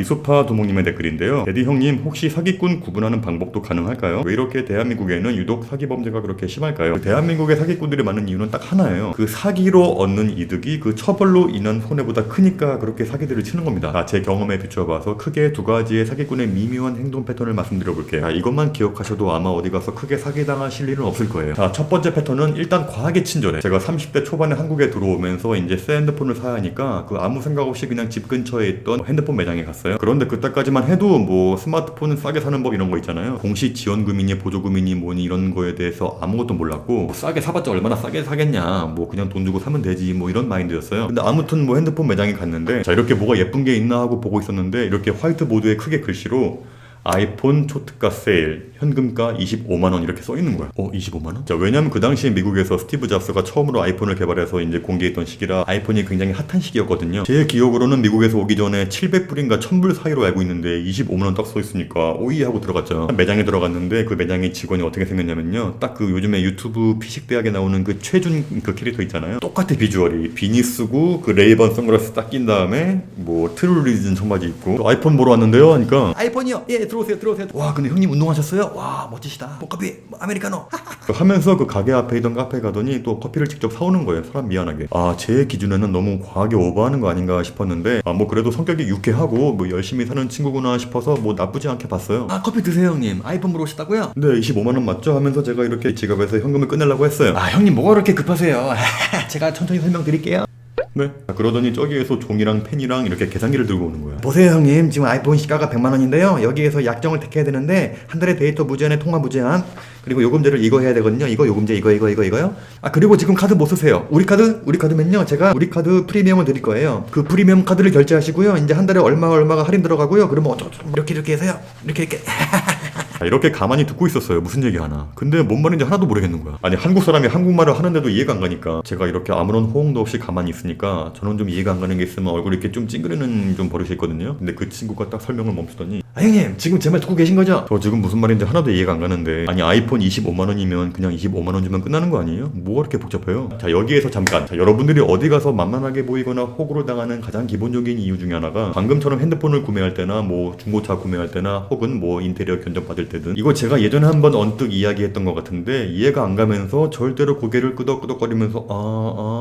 이소파 도목님의 댓글인데요. 데디 형님 혹시 사기꾼 구분하는 방법도 가능할까요? 왜 이렇게 대한민국에는 유독 사기 범죄가 그렇게 심할까요? 그 대한민국에 사기꾼들이 많은 이유는 딱 하나예요. 그 사기로 얻는 이득이 그 처벌로 인한 손해보다 크니까 그렇게 사기들을 치는 겁니다. 아, 제 경험에 비추어봐서 크게 두 가지의 사기꾼의 미묘한 행동 패턴을 말씀드려 볼게요. 아, 이것만 기억하셔도 아마 어디 가서 크게 사기당하실 일은 없을 거예요. 자, 첫 번째 패턴은 일단 과하게 친절해. 제가 30대 초반에 한국에 들어오면서 이제 새 핸드폰을 사야 하니까 그 아무 생각 없이 그냥 집 근처에 있던 핸드폰 매장에 갔어요. 그런데 그때까지만 해도 뭐 스마트폰 싸게 사는 법 이런 거 있잖아요. 공시 지원금이니 보조금이니 뭐니 이런 거에 대해서 아무것도 몰랐고 뭐 싸게 사봤자 얼마나 싸게 사겠냐. 뭐 그냥 돈 주고 사면 되지 뭐 이런 마인드였어요. 근데 아무튼 뭐 핸드폰 매장에 갔는데 자 이렇게 뭐가 예쁜 게 있나 하고 보고 있었는데 이렇게 화이트보드에 크게 글씨로 아이폰 초특가 세일 현금가 25만 원 이렇게 써 있는 거야. 어, 25만 원? 자, 왜냐면 그 당시에 미국에서 스티브 잡스가 처음으로 아이폰을 개발해서 이제 공개했던 시기라 아이폰이 굉장히 핫한 시기였거든요. 제 기억으로는 미국에서 오기 전에 700불인가 1000불 사이로 알고 있는데 25만 원 딱 써 있으니까 오이 하고 들어갔죠. 매장에 들어갔는데 그 매장의 직원이 어떻게 생겼냐면요. 딱 그 요즘에 유튜브 피식 대학에 나오는 그 최준 그 캐릭터 있잖아요. 똑같아 비주얼이 비니 쓰고 그 레이번 선글라스 딱 낀 다음에 뭐 트룰리즌 청바지 입고 또 아이폰 보러 왔는데요. 하니까 아이폰이요? 예, 들어오세요, 들어오세요. 와, 근데 형님 운동하셨어요? 와, 멋지시다. 복커피, 아메리카노. 그 하면서 그 가게 앞에 있던 카페 가더니 또 커피를 직접 사오는 거예요. 사람 미안하게. 아, 제 기준에는 너무 과하게 오버하는 거 아닌가 싶었는데, 아, 뭐 그래도 성격이 유쾌하고 뭐 열심히 사는 친구구나 싶어서 뭐 나쁘지 않게 봤어요. 아, 커피 드세요, 형님. 아이폰 보러 오셨다고요? 근데 25만 원 맞죠? 하면서 제가 이렇게 지갑에서 현금을 꺼내려고 했어요. 아, 형님 뭐가 그렇게 급하세요? 제가 천천히 설명드릴게요. 네. 아, 그러더니 저기에서 종이랑 펜이랑 이렇게 계산기를 들고 오는 거야. 보세요, 형님. 지금 아이폰 시가가 100만 원인데요. 여기에서 약정을 택해야 되는데 한 달에 데이터 무제한에 통화 무제한 그리고 요금제를 이거 해야 되거든요. 이거 요금제 이거 이거 이거 이거요. 아 그리고 지금 카드 못 쓰세요. 우리 카드 우리 카드면요. 제가 우리 카드 프리미엄을 드릴 거예요. 그 프리미엄 카드를 결제하시고요. 이제 한 달에 얼마 얼마가 할인 들어가고요. 그러면 어쩌 이렇게 이렇게 해서요. 이렇게 이렇게. 아, 이렇게 가만히 듣고 있었어요. 무슨 얘기 하나. 근데 뭔 말인지 하나도 모르겠는 거야. 아니 한국 사람이 한국말을 하는데도 이해가 안 가니까 제가 이렇게 아무런 호응도 없이 가만히 있으니까 저는 좀 이해가 안 가는 게 있으면 얼굴 이렇게 좀 찡그리는 좀 버릇이 있거든요. 근데 그 친구가 딱 설명을 멈추더니 아 형님 지금 제 말 듣고 계신 거죠? 저 지금 무슨 말인지 하나도 이해가 안 가는데 아니 아이폰 25만 원이면 그냥 25만 원 주면 끝나는 거 아니에요? 뭐가 그렇게 복잡해요? 자 여기에서 잠깐 자, 여러분들이 어디 가서 만만하게 보이거나 호구로 당하는 가장 기본적인 이유 중에 하나가 방금처럼 핸드폰을 구매할 때나 뭐 중고차 구매할 때나 혹은 뭐 인테리어 견적 받을 때든. 이거 제가 예전에 한번 언뜻 이야기했던 것 같은데 이해가 안 가면서 절대로 고개를 끄덕끄덕거리면서 아,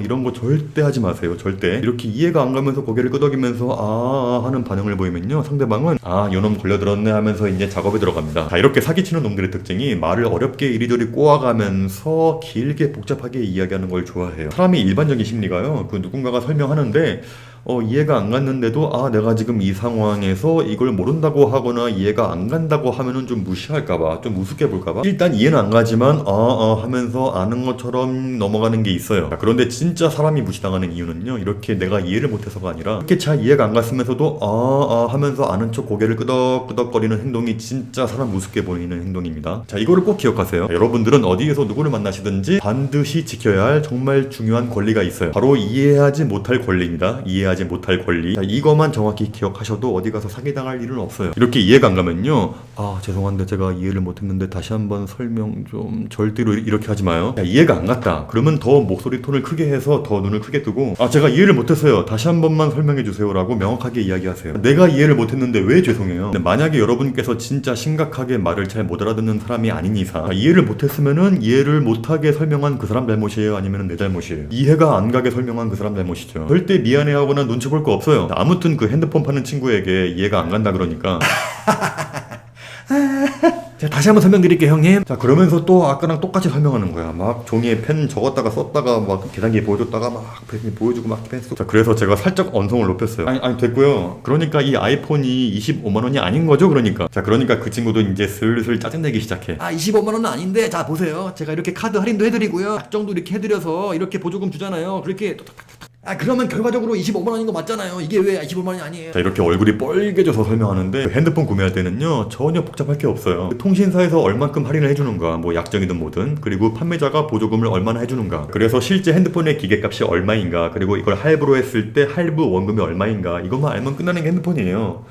아 이런 거 절대 하지 마세요 절대. 이렇게 이해가 안 가면서 고개를 끄덕이면서 아, 아 하는 반응을 보이면요 상대방은 아 요놈 걸려들었네 하면서 이제 작업에 들어갑니다. 자 이렇게 사기치는 놈들의 특징이 말을 어렵게 이리저리 꼬아가면서 길게 복잡하게 이야기하는 걸 좋아해요. 사람이 일반적인 심리가요 그 누군가가 설명하는데 어, 이해가 안 갔는데도 아 내가 지금 이 상황에서 이걸 모른다고 하거나 이해가 안 간다고 하면은 좀 무시할까봐 좀 우습게 볼까봐. 일단 이해는 안 가지만 어, 어 하면서 아는 것처럼 넘어가는 게 있어요. 자, 그런데 진짜 사람이 무시당하는 이유는요 이렇게 내가 이해를 못해서가 아니라 이렇게 잘 이해가 안 갔으면서도 아, 아 하면서 아는 척 고개를 끄덕끄덕거리는 행동이 진짜 사람 우습게 보이는 행동입니다. 자 이거를 꼭 기억하세요. 자, 여러분들은 어디에서 누구를 만나시든지 반드시 지켜야 할 정말 중요한 권리가 있어요. 바로 이해하지 못할 권리입니다. 이해 하지 못할 권리. 자, 이것만 정확히 기억하셔도 어디 가서 사기당할 일은 없어요. 이렇게 이해가 안 가면요. 아 죄송한데 제가 이해를 못했는데 다시 한번 설명 좀 절대로 이렇게 하지 마요. 야, 이해가 안 갔다. 그러면 더 목소리 톤을 크게 해서 더 눈을 크게 뜨고 아 제가 이해를 못했어요. 다시 한 번만 설명해 주세요 라고 명확하게 이야기하세요. 내가 이해를 못했는데 왜 죄송해요? 만약에 여러분께서 진짜 심각하게 말을 잘 못 알아듣는 사람이 아닌 이상 아, 이해를 못했으면은 이해를 못하게 설명한 그 사람 잘못이에요? 아니면 내 잘못이에요? 이해가 안 가게 설명한 그 사람 잘못이죠. 절대 미안해하거나 눈치 볼 거 없어요. 아무튼 그 핸드폰 파는 친구에게 이해가 안 간다 그러니까. 제가 다시 한번 설명드릴게요, 형님. 자 그러면서 또 아까랑 똑같이 설명하는 거야. 막 종이에 펜 적었다가 썼다가 막 계산기에 보여줬다가 막펜 보여주고 막펜 써. 자 그래서 제가 살짝 언성을 높였어요. 아니 아니 됐고요. 그러니까 이 아이폰이 25만 원이 아닌 거죠 그러니까. 자 그러니까 그 친구도 이제 슬슬 짜증내기 시작해. 아 25만 원은 아닌데 자 보세요. 제가 이렇게 카드 할인도 해드리고요. 약정도 이렇게 해드려서 이렇게 보조금 주잖아요. 그렇게 아 그러면 결과적으로 25만 원인 거 맞잖아요. 이게 왜 25만 원이 아니에요? 자 이렇게 얼굴이 뻘개져서 설명하는데 그 핸드폰 구매할 때는요 전혀 복잡할 게 없어요. 그 통신사에서 얼만큼 할인을 해주는가 뭐 약정이든 뭐든 그리고 판매자가 보조금을 얼마나 해주는가. 그래서 실제 핸드폰의 기계값이 얼마인가 그리고 이걸 할부로 했을 때 할부 원금이 얼마인가 이것만 알면 끝나는 게 핸드폰이에요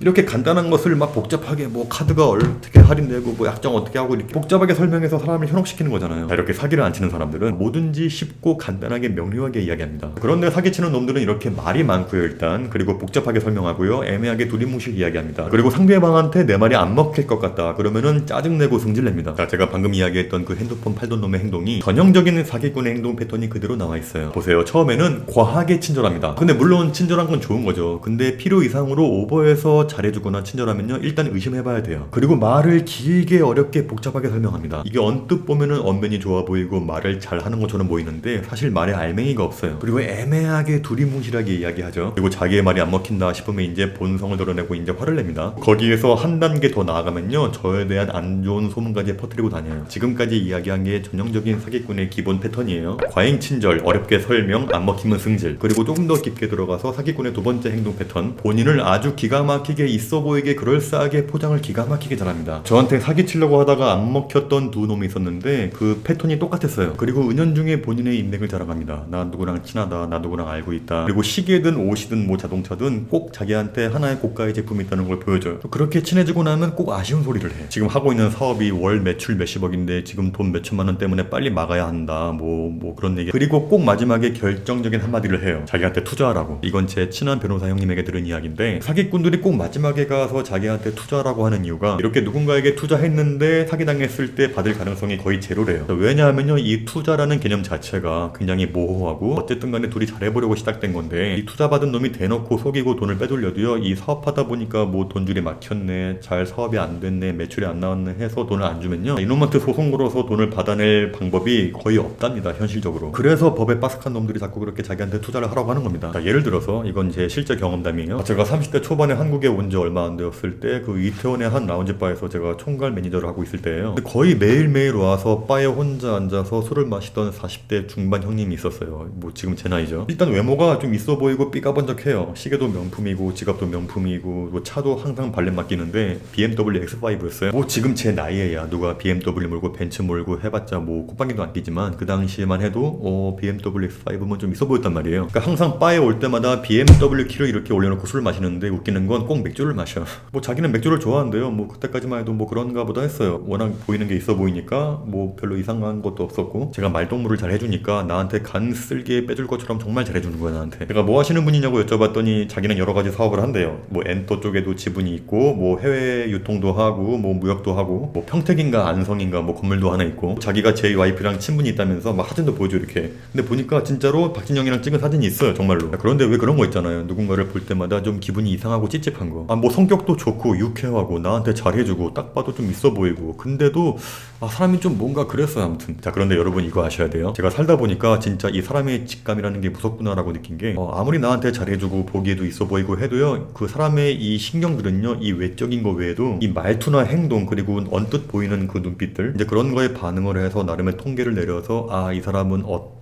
이렇게 간단한 것을 막 복잡하게 뭐 카드가 어떻게 할인되고 뭐 약정 어떻게 하고 이렇게 복잡하게 설명해서 사람을 현혹시키는 거잖아요. 자, 이렇게 사기를 안 치는 사람들은 뭐든지 쉽고 간단하게 명료하게 이야기합니다. 그런데 사기치는 놈들은 이렇게 말이 많고요, 일단. 그리고 복잡하게 설명하고요. 애매하게 두리뭉실 이야기합니다. 그리고 상대방한테 내 말이 안 먹힐 것 같다. 그러면은 짜증내고 승질냅니다. 자, 제가 방금 이야기했던 그 핸드폰 팔던 놈의 행동이 전형적인 사기꾼의 행동 패턴이 그대로 나와 있어요. 보세요. 처음에는 과하게 친절합니다. 근데 물론 친절한 건 좋은 거죠. 근데 필요 이상으로 오버해서 잘해주거나 친절하면요. 일단 의심해봐야 돼요. 그리고 말을 길게 어렵게 복잡하게 설명합니다. 이게 언뜻 보면은 언변이 좋아 보이고 말을 잘하는 것처럼 보이는데 사실 말에 알맹이가 없어요. 그리고 애매하게 두리뭉실하게 이야기하죠. 그리고 자기의 말이 안 먹힌다 싶으면 이제 본성을 드러내고 이제 화를 냅니다. 거기에서 한 단계 더 나아가면요. 저에 대한 안 좋은 소문까지 퍼뜨리고 다녀요. 지금까지 이야기한 게 전형적인 사기꾼의 기본 패턴이에요. 과잉 친절, 어렵게 설명, 안 먹히면 승질. 그리고 조금 더 깊게 들어가서 사기꾼의 두 번째 행동 패턴. 본인을 아주 기가 막히게 있어 보이게 그럴싸하게 포장을 기가 막히게 잘합니다. 저한테 사기치려고 하다가 안 먹혔던 두 놈이 있었는데 그 패턴이 똑같았어요. 그리고 은연중에 본인의 인맥을 자랑합니다. 나 누구랑 친하다, 나 누구랑 알고 있다. 그리고 시계든 옷이든 뭐 자동차든 꼭 자기한테 하나의 고가의 제품이 있다는 걸 보여줘요. 그렇게 친해지고 나면 꼭 아쉬운 소리를 해. 지금 하고 있는 사업이 월 매출 몇십억인데 지금 돈 몇천만 원 때문에 빨리 막아야 한다. 뭐, 뭐 그런 얘기. 그리고 꼭 마지막에 결정적인 한마디를 해요. 자기한테 투자하라고. 이건 제 친한 변호사 형님에게 들은 이야기인데 사기꾼들이 꼭 마지막에 가서 자기한테 투자하라고 하는 이유가 이렇게 누군가에게 투자했는데 사기당했을 때 받을 가능성이 거의 제로래요. 왜냐하면요. 이 투자라는 개념 자체가 굉장히 모호하고 어쨌든 간에 둘이 잘해보려고 시작된 건데 이 투자 받은 놈이 대놓고 속이고 돈을 빼돌려도요. 이 사업하다 보니까 뭐 돈줄이 막혔네. 잘 사업이 안 됐네. 매출이 안 나왔네 해서 돈을 안 주면요. 이놈한테 소송 걸어서 돈을 받아낼 방법이 거의 없답니다. 현실적으로. 그래서 법에 빠삭한 놈들이 자꾸 그렇게 자기한테 투자를 하라고 하는 겁니다. 자, 예를 들어서 이건 제 실제 경험담이에요. 제가 30대 초반에 한국에 온 지 얼마 안 되었을 때 그 이태원의 한 라운지 바에서 제가 총괄 매니저를 하고 있을 때예요. 거의 매일매일 와서 바에 혼자 앉아서 술을 마시던 40대 중반 형님이 있었어요. 뭐 지금 제 나이죠. 일단 외모가 좀 있어 보이고 삐까번쩍해요. 시계도 명품이고 지갑도 명품이고 뭐 차도 항상 발렛 맡기는데 BMW X5였어요. 뭐 지금 제 나이에야 누가 BMW 몰고 벤츠 몰고 해봤자 뭐 콧방귀도 안 끼지만 그 당시에만 해도 어 BMW X5면 좀 있어 보였단 말이에요. 그러니까 항상 바에 올 때마다 BMW 키를 이렇게 올려놓고 술을 마시는데 웃기는 건 꼭 맥주를 마셔. 뭐 자기는 맥주를 좋아한대요. 뭐 그때까지만 해도 뭐 그런가 보다 했어요. 워낙 보이는 게 있어 보이니까 뭐 별로 이상한 것도 없었고 제가 말동무를 잘 해주니까 나한테 간 쓸게 빼줄 것처럼 정말 잘해주는 거야 나한테. 제가 뭐 하시는 분이냐고 여쭤봤더니 자기는 여러 가지 사업을 한대요. 뭐 엔터 쪽에도 지분이 있고 뭐 해외 유통도 하고 뭐 무역도 하고 뭐 평택인가 안성인가 뭐 건물도 하나 있고 자기가 제 와이프랑 친분이 있다면서 막 사진도 보여줘 이렇게. 근데 보니까 진짜로 박진영이랑 찍은 사진이 있어요 정말로. 그런데 왜 그런 거 있잖아요. 누군가를 볼 때마다 좀 기분이 이상하고 찝찝한 거. 아 뭐 성격도 좋고 유쾌하고 나한테 잘해주고 딱 봐도 좀 있어 보이고 근데도 아 사람이 좀 뭔가 그랬어요 아무튼. 자 그런데 여러분 이거 아셔야 돼요. 제가 살다 보니까 진짜 이 사람의 직감이라는 게 무섭구나라고 느낀 게 어, 아무리 나한테 잘해주고 보기에도 있어 보이고 해도요 그 사람의 이 신경들은요 이 외적인 거 외에도 이 말투나 행동 그리고 언뜻 보이는 그 눈빛들 이제 그런 거에 반응을 해서 나름의 통계를 내려서 아 이 사람은 어떤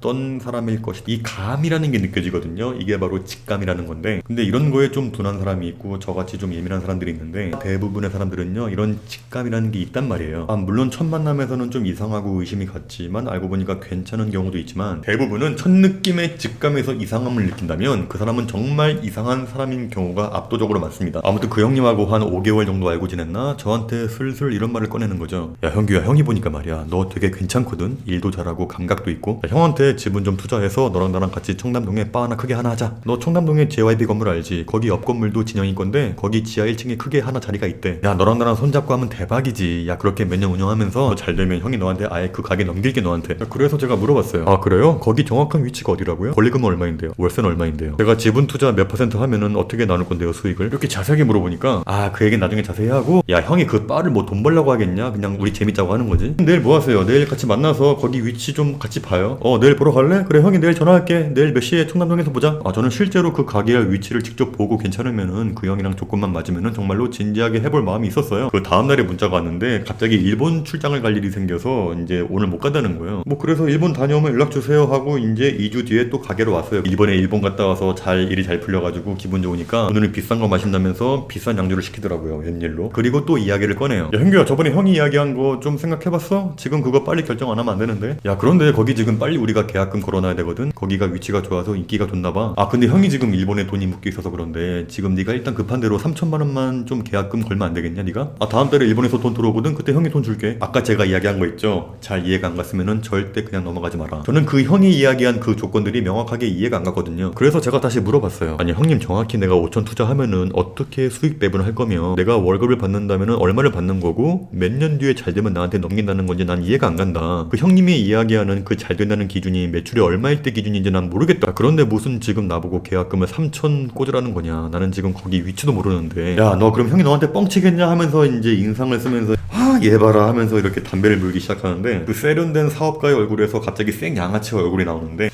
사람일 것이 이 감이라는 게 느껴지거든요. 이게 바로 직감이라는 건데. 근데 이런 거에 좀 둔한 사람이 있고 저같이 좀 예민한 사람들이 있는데 대부분의 사람들은요 이런 직감이라는 게 있단 말이에요. 아 물론 첫 만남에서는 좀 이상하고 의심이 갔지만 알고 보니까 괜찮은 경우도 있지만 대부분은 첫 느낌의 직감에서 이상함을 느낀다면 그 사람은 정말 이상한 사람인 경우가 압도적으로 많습니다. 아무튼 그 형님하고 한 5개월 정도 알고 지냈나? 저한테 슬슬 이런 말을 꺼내는 거죠. 야 형규야 형이 보니까 말이야. 너 되게 괜찮거든. 일도 잘하고 감각도 있고. 야, 형한테 지분 좀 투자해서 너랑 나랑 같이 청담동에 바 하나 크게 하나 하자 너 청담동에 JYP 건물 알지 거기 옆 건물도 진영이 건데 거기 지하 1층에 크게 하나 자리가 있대 야 너랑 나랑 손잡고 하면 대박이지 야 그렇게 몇 년 운영하면서 너잘 되면 형이 너한테 아예 그 가게 넘길게 너한테 야, 그래서 제가 물어봤어요 아 그래요? 거기 정확한 위치가 어디라고요? 권리금은 얼마인데요? 월세는 얼마인데요? 제가 지분 투자 몇 퍼센트 하면은 어떻게 나눌 건데요 수익을? 이렇게 자세하게 물어보니까 아 그 얘기는 나중에 자세히 하고 야 형이 그 바를 뭐 돈 벌려고 하겠냐 그냥 우리 재밌자고 하는 거지 내일 뭐 하세요? 내일 같이 만나서 거기 위치 좀 같이 봐요 어 내일 보러 갈래? 그래 형이 내일 전화할게. 내일 몇 시에 청담동에서 보자. 아 저는 실제로 그 가게의 위치를 직접 보고 괜찮으면은 그 형이랑 조건만 맞으면은 정말로 진지하게 해볼 마음이 있었어요. 그 다음 날에 문자가 왔는데 갑자기 일본 출장을 갈 일이 생겨서 이제 오늘 못 간다는 거예요. 뭐 그래서 일본 다녀오면 연락 주세요 하고 이제 2주 뒤에 또 가게로 왔어요. 이번에 일본 갔다 와서 잘 일이 잘 풀려가지고 기분 좋으니까 오늘은 비싼 거 마신다면서 비싼 양주를 시키더라고요 웬일로. 그리고 또 이야기를 꺼내요. 야 현규야 저번에 형이 이야기한 거 좀 생각해봤어? 지금 그거 빨리 결정 안 하면 안 되는데? 야 그런데 거기 지금 빨리 우리가 계약금 걸어놔야 되거든. 거기가 위치가 좋아서 인기가 좋나봐. 아 근데 형이 지금 일본에 돈이 묶여 있어서 그런데 지금 네가 일단 급한 대로 3천만 원만 좀 계약금 걸면 안 되겠냐 네가? 아 다음 달에 일본에서 돈 들어오거든. 그때 형이 돈 줄게. 아까 제가 이야기한 거 있죠? 잘 이해가 안 갔으면은 절대 그냥 넘어가지 마라. 저는 그 형이 이야기한 그 조건들이 명확하게 이해가 안 갔거든요. 그래서 제가 다시 물어봤어요. 아니 형님 정확히 내가 5천 투자하면은 어떻게 수익 배분을 할 거며 내가 월급을 받는다면은 얼마를 받는 거고 몇 년 뒤에 잘 되면 나한테 넘긴다는 건지 난 이해가 안 간다. 그 형님이 이야기하는 그 잘 된다는 기준이 매출이 얼마일 때 기준인지 난 모르겠다 그런데 무슨 지금 나보고 계약금을 3천 꽂으라는 거냐 나는 지금 거기 위치도 모르는데 야 너 그럼 형이 너한테 뻥치겠냐 하면서 이제 인상을 쓰면서 아 얘 봐라 하면서 이렇게 담배를 물기 시작하는데 그 세련된 사업가의 얼굴에서 갑자기 생 양아치 얼굴이 나오는데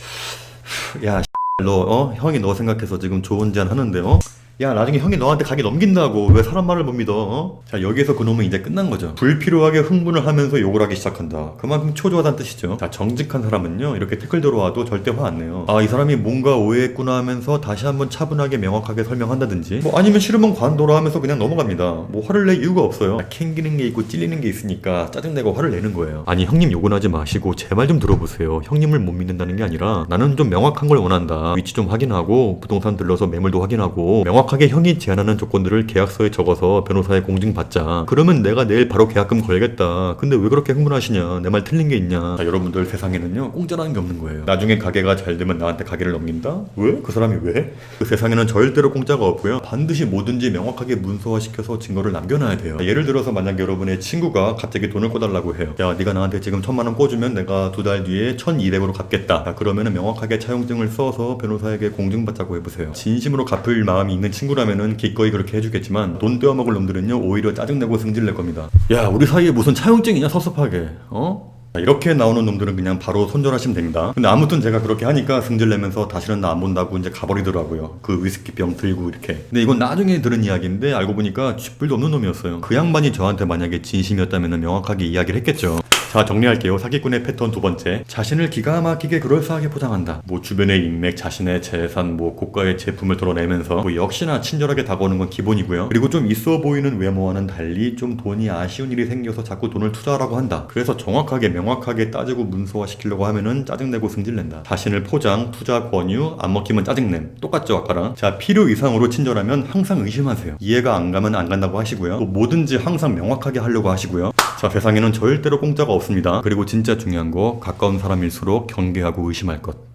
야 너, 어? 형이 너 생각해서 지금 좋은 제안 하는데, 어? 야, 나중에 형이 너한테 가게 넘긴다고. 왜 사람 말을 못 믿어, 어? 자, 여기에서 그놈은 이제 끝난 거죠. 불필요하게 흥분을 하면서 욕을 하기 시작한다. 그만큼 초조하다는 뜻이죠. 자, 정직한 사람은요, 이렇게 태클 들어와도 절대 화 안 내요. 아, 이 사람이 뭔가 오해했구나 하면서 다시 한번 차분하게 명확하게 설명한다든지, 뭐 아니면 싫으면 관둬라 하면서 그냥 넘어갑니다. 뭐 화를 낼 이유가 없어요. 캥기는 게 있고 찔리는 게 있으니까 짜증내고 화를 내는 거예요. 아니, 형님 욕은 하지 마시고 제 말 좀 들어보세요. 형님을 못 믿는다는 게 아니라 나는 좀 명확한 걸 원한다. 위치 좀 확인하고 부동산 들러서 매물도 확인하고 명확 하게 형이 제안하는 조건들을 계약서에 적어서 변호사에 공증받자. 그러면 내가 내일 바로 계약금 걸겠다. 근데 왜 그렇게 흥분하시냐? 내 말 틀린 게 있냐? 자, 여러분들 세상에는요 공짜라는 게 없는 거예요. 나중에 가게가 잘 되면 나한테 가게를 넘긴다? 왜? 그 사람이 왜? 그 세상에는 절대로 공짜가 없고요. 반드시 뭐든지 명확하게 문서화시켜서 증거를 남겨놔야 돼요. 예를 들어서 만약 여러분의 친구가 갑자기 돈을 꿔달라고 해요. 야, 네가 나한테 지금 천만 원 꿔주면 내가 두 달 뒤에 천이백으로 갚겠다. 자, 그러면은 명확하게 차용증을 써서 변호사에게 공증받자고 해보세요. 진심으로 갚을 마음이 있는 친구라면은 기꺼이 그렇게 해주겠지만 돈 떼어먹을 놈들은요 오히려 짜증내고 승질낼 겁니다. 야, 우리 사이에 무슨 차용증이냐 섭섭하게. 어? 자, 이렇게 나오는 놈들은 그냥 바로 손절하시면 됩니다. 근데 아무튼 제가 그렇게 하니까 승질내면서 다시는 나 안 본다고 이제 가버리더라고요. 그 위스키병 들고 이렇게. 근데 이건 나중에 들은 이야기인데 알고 보니까 쥐뿔도 없는 놈이었어요. 그 양반이 저한테 만약에 진심이었다면 명확하게 이야기를 했겠죠. 자 정리할게요. 사기꾼의 패턴 두 번째. 자신을 기가 막히게 그럴싸하게 포장한다. 뭐 주변의 인맥, 자신의 재산, 뭐 고가의 제품을 드러내면서 뭐 역시나 친절하게 다가오는 건 기본이고요. 그리고 좀 있어 보이는 외모와는 달리 좀 돈이 아쉬운 일이 생겨서 자꾸 돈을 투자하라고 한다. 그래서 정확하게 명확하게 따지고 문서화 시키려고 하면은 짜증내고 승질낸다. 자신을 포장, 투자 권유, 안 먹히면 짜증냄. 똑같죠 아까랑. 자 필요 이상으로 친절하면 항상 의심하세요. 이해가 안 가면 안 간다고 하시고요. 또 뭐든지 항상 명확하게 하려고 하시고요. 자 세상에는 절대로 공짜가 없습니다. 그리고 진짜 중요한 거 가까운 사람일수록 경계하고 의심할 것.